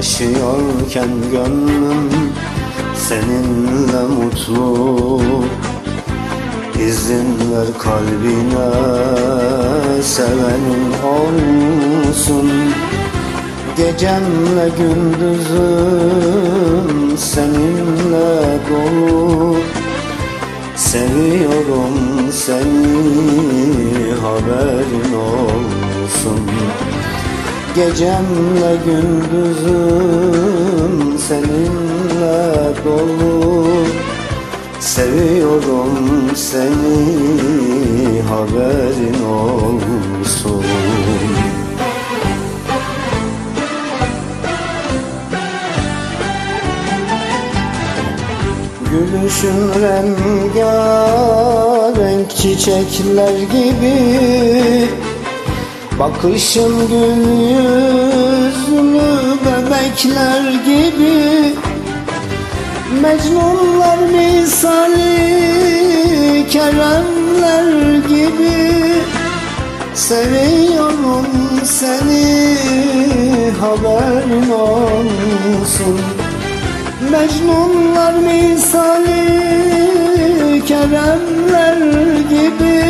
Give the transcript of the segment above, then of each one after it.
yaşıyorken gönlüm seninle mutlu. İzin ver kalbine sevenin olsun. Gecemle gündüzüm seninle dolu. Seviyorum seni haberin olsun Gecemle gündüzüm seninle dolu. Seviyorum seni haberin olsun. Gülüşün rengarenk çiçekler gibi Bakışın gül yüzlü bebekler gibi. Mecnunlar misali keremler gibi. Seviyorum seni haberin olsun. Mecnunlar misali keremler gibi.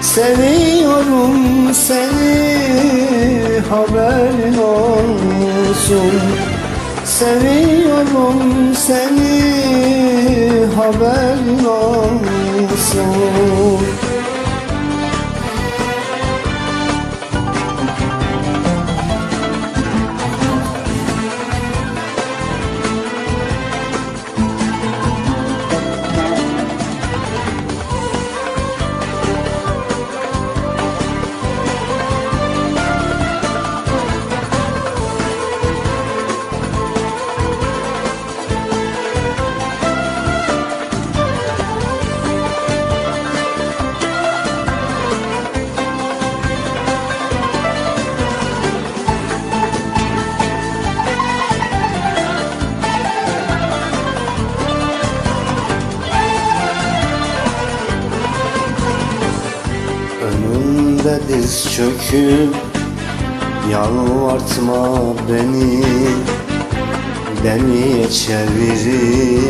Seviyorum seni haberin olsun. Seviyorum seni haberin olsun Önümde diz çöküp Yalvartma beni Deliye çevirip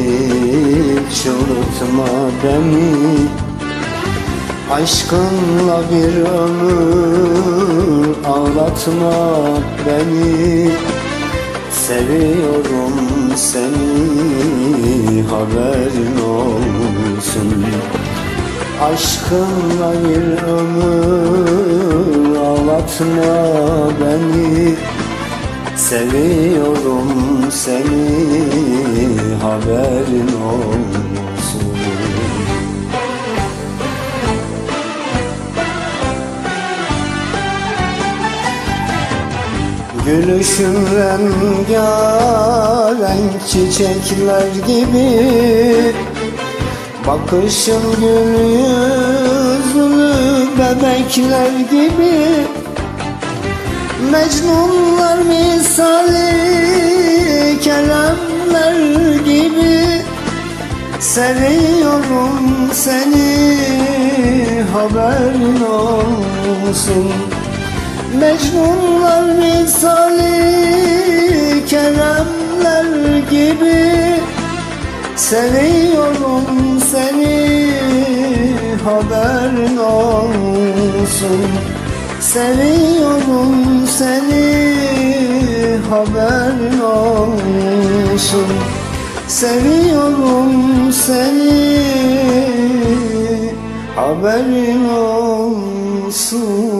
Çıldırtma beni. Aşkınla bir ömür Ağlatma beni. Seviyorum seni Haberin olsun Aşkınla bir ömür ağlatma beni. Seviyorum seni haberin olsun. Gülüşün rengarenk çiçekler gibi Bakışın gül yüzlü bebekler gibi. Mecnunlar misali kelamlar gibi. Seviyorum seni haberin olsun. Mecnunlar misali kelamlar gibi Seviyorum seni haberin olsun. Seviyorum seni haberin olsun. Seviyorum seni haberin olsun